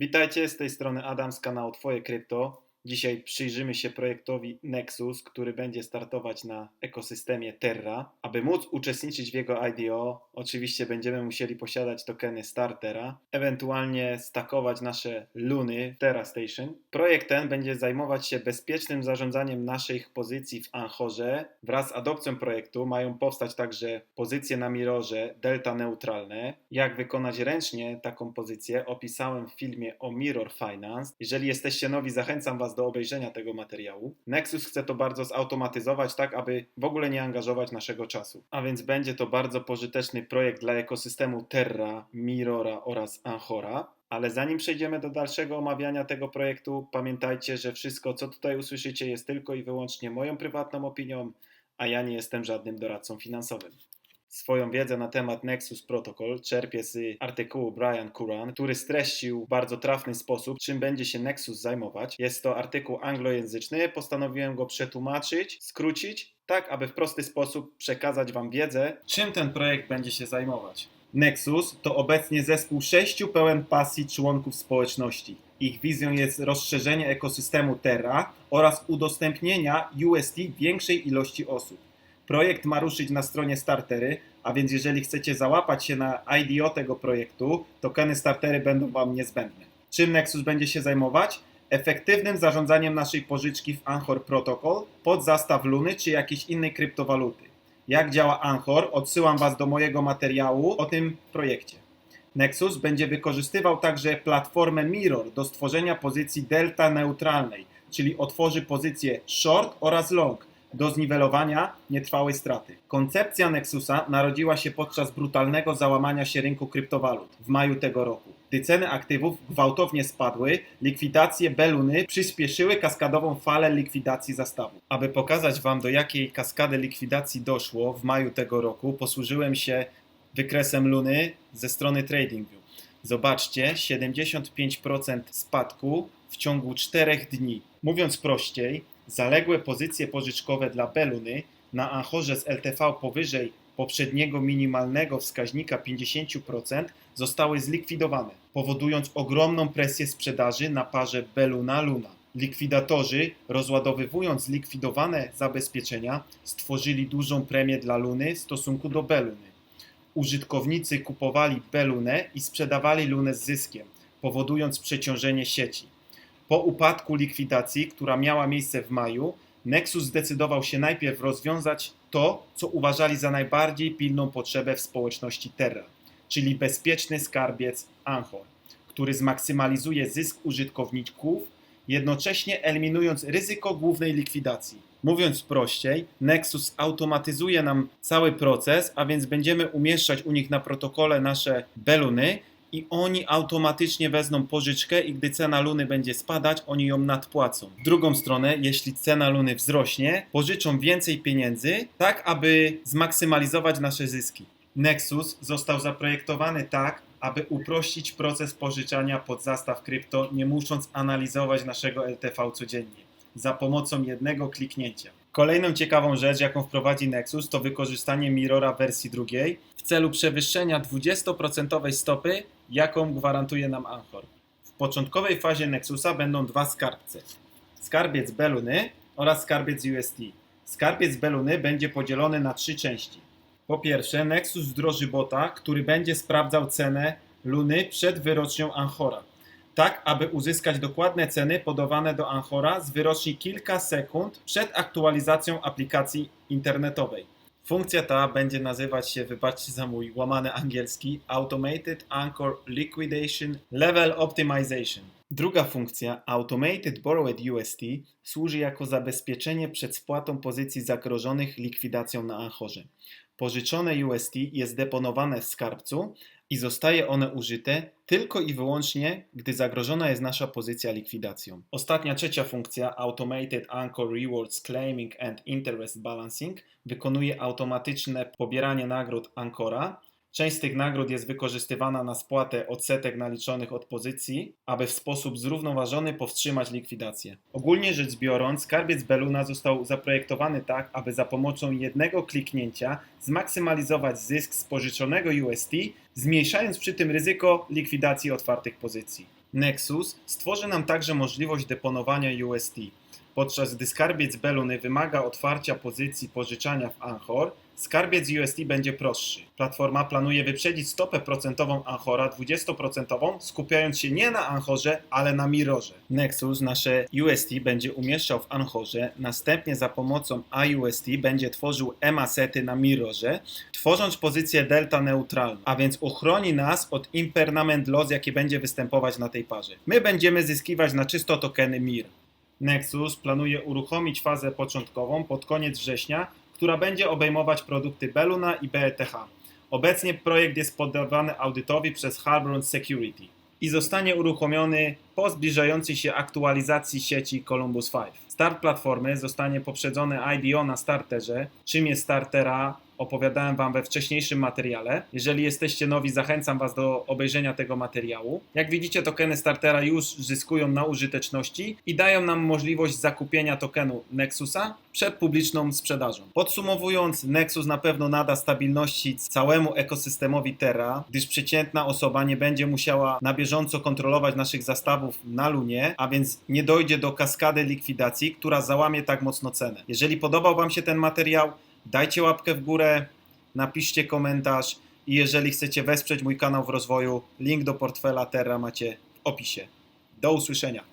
Witajcie, z tej strony Adam z kanału Twoje Krypto. Dzisiaj przyjrzymy się projektowi Nexus, który będzie startować na ekosystemie Terra. Aby móc uczestniczyć w jego IDO, oczywiście będziemy musieli posiadać tokeny Startera, ewentualnie stakować nasze luny Terra Station. Projekt ten będzie zajmować się bezpiecznym zarządzaniem naszych pozycji w Anchorze. Wraz z adopcją projektu mają powstać także pozycje na Mirrorze delta neutralne. Jak wykonać ręcznie taką pozycję opisałem w filmie o Mirror Finance. Jeżeli jesteście nowi, zachęcam Was do obejrzenia tego materiału. Nexus chce to bardzo zautomatyzować, tak aby w ogóle nie angażować naszego czasu. A więc będzie to bardzo pożyteczny projekt dla ekosystemu Terra, Mirrora oraz Anchora. Ale zanim przejdziemy do dalszego omawiania tego projektu, pamiętajcie, że wszystko, co tutaj usłyszycie, jest tylko i wyłącznie moją prywatną opinią, a ja nie jestem żadnym doradcą finansowym. Swoją wiedzę na temat Nexus Protocol czerpię z artykułu Brian Curran, który streścił w bardzo trafny sposób, czym będzie się Nexus zajmować. Jest to artykuł anglojęzyczny, postanowiłem go przetłumaczyć, skrócić, tak aby w prosty sposób przekazać Wam wiedzę, czym ten projekt będzie się zajmować. Nexus to obecnie zespół sześciu pełen pasji członków społeczności. Ich wizją jest rozszerzenie ekosystemu Terra oraz udostępnienia UST większej ilości osób. Projekt ma ruszyć na stronie Startery, a więc jeżeli chcecie załapać się na IDO tego projektu, tokeny Startery będą Wam niezbędne. Czym Nexus będzie się zajmować? Efektywnym zarządzaniem naszej pożyczki w Anchor Protocol pod zastaw Luny czy jakiejś innej kryptowaluty. Jak działa Anchor? Odsyłam Was do mojego materiału o tym projekcie. Nexus będzie wykorzystywał także platformę Mirror do stworzenia pozycji delta neutralnej, czyli otworzy pozycję short oraz long do zniwelowania nietrwałej straty. Koncepcja Nexusa narodziła się podczas brutalnego załamania się rynku kryptowalut w maju tego roku. Gdy ceny aktywów gwałtownie spadły, likwidacje Beluny przyspieszyły kaskadową falę likwidacji zastawu. Aby pokazać Wam do jakiej kaskady likwidacji doszło w maju tego roku, posłużyłem się wykresem Luny ze strony TradingView. Zobaczcie, 75% spadku w ciągu 4 dni. Mówiąc prościej, zaległe pozycje pożyczkowe dla Beluny na Anchorze z LTV powyżej poprzedniego minimalnego wskaźnika 50% zostały zlikwidowane, powodując ogromną presję sprzedaży na parze Beluna-Luna. Likwidatorzy, rozładowywując zlikwidowane zabezpieczenia, stworzyli dużą premię dla Luny w stosunku do Beluny. Użytkownicy kupowali Belunę i sprzedawali Lunę z zyskiem, powodując przeciążenie sieci. Po upadku likwidacji, która miała miejsce w maju, Nexus zdecydował się najpierw rozwiązać to, co uważali za najbardziej pilną potrzebę w społeczności Terra, czyli bezpieczny skarbiec Anchor, który zmaksymalizuje zysk użytkowników, jednocześnie eliminując ryzyko głównej likwidacji. Mówiąc prościej, Nexus automatyzuje nam cały proces, a więc będziemy umieszczać u nich na protokole nasze beluny i oni automatycznie wezmą pożyczkę i gdy cena luny będzie spadać, oni ją nadpłacą. W drugą stronę, jeśli cena luny wzrośnie, pożyczą więcej pieniędzy, tak aby zmaksymalizować nasze zyski. Nexus został zaprojektowany tak, aby uprościć proces pożyczania pod zastaw krypto, nie musząc analizować naszego LTV codziennie, za pomocą jednego kliknięcia. Kolejną ciekawą rzecz, jaką wprowadzi Nexus, to wykorzystanie Mirrora wersji drugiej w celu przewyższenia 20% stopy, jaką gwarantuje nam Anchor. W początkowej fazie Nexusa będą dwa skarbce. Skarbiec Beluny oraz skarbiec UST. Skarbiec Beluny będzie podzielony na trzy części. Po pierwsze, Nexus wdroży bota, który będzie sprawdzał cenę Luny przed wyrocznią Anchora tak aby uzyskać dokładne ceny podawane do Anchora z wyroczni kilka sekund przed aktualizacją aplikacji internetowej. Funkcja ta będzie nazywać się, wybaczcie za mój łamany angielski, Automated Anchor Liquidation Level Optimization. Druga funkcja, Automated Borrowed UST, służy jako zabezpieczenie przed spłatą pozycji zagrożonych likwidacją na Anchorze. Pożyczone UST jest deponowane w skarbcu, i zostaje one użyte tylko i wyłącznie, gdy zagrożona jest nasza pozycja likwidacją. Ostatnia trzecia funkcja, Automated Anchor Rewards Claiming and Interest Balancing, wykonuje automatyczne pobieranie nagród Ancora Część z tych nagród jest wykorzystywana na spłatę odsetek naliczonych od pozycji, aby w sposób zrównoważony powstrzymać likwidację. Ogólnie rzecz biorąc, skarbiec Beluna został zaprojektowany tak, aby za pomocą jednego kliknięcia zmaksymalizować zysk z pożyczonego UST, zmniejszając przy tym ryzyko likwidacji otwartych pozycji. Nexus stworzy nam także możliwość deponowania UST, podczas gdy skarbiec Beluny wymaga otwarcia pozycji pożyczania w Anchor, skarbiec UST będzie prostszy. Platforma planuje wyprzedzić stopę procentową Anchora 20%, skupiając się nie na Anchorze, ale na Mirrorze. Nexus nasze UST będzie umieszczał w Anchorze, następnie za pomocą IUST będzie tworzył emasety na Mirrorze, tworząc pozycję delta neutralną, a więc uchroni nas od impermanent loss, jaki będzie występować na tej parze. My będziemy zyskiwać na czysto tokeny MIR. Nexus planuje uruchomić fazę początkową pod koniec września, która będzie obejmować produkty Beluna i BETH. Obecnie projekt jest poddawany audytowi przez Harbor Security i zostanie uruchomiony po zbliżającej się aktualizacji sieci Columbus 5. Start platformy zostanie poprzedzony IDO na starterze. Czym jest startera? Opowiadałem Wam we wcześniejszym materiale. Jeżeli jesteście nowi, zachęcam Was do obejrzenia tego materiału. Jak widzicie, tokeny startera już zyskują na użyteczności i dają nam możliwość zakupienia tokenu Nexusa przed publiczną sprzedażą. Podsumowując, Nexus na pewno nada stabilności całemu ekosystemowi Terra, gdyż przeciętna osoba nie będzie musiała na bieżąco kontrolować naszych zastawów na Lunie, a więc nie dojdzie do kaskady likwidacji, która załamie tak mocno cenę. Jeżeli podobał Wam się ten materiał, dajcie łapkę w górę, napiszcie komentarz i jeżeli chcecie wesprzeć mój kanał w rozwoju, link do portfela Terra macie w opisie. Do usłyszenia.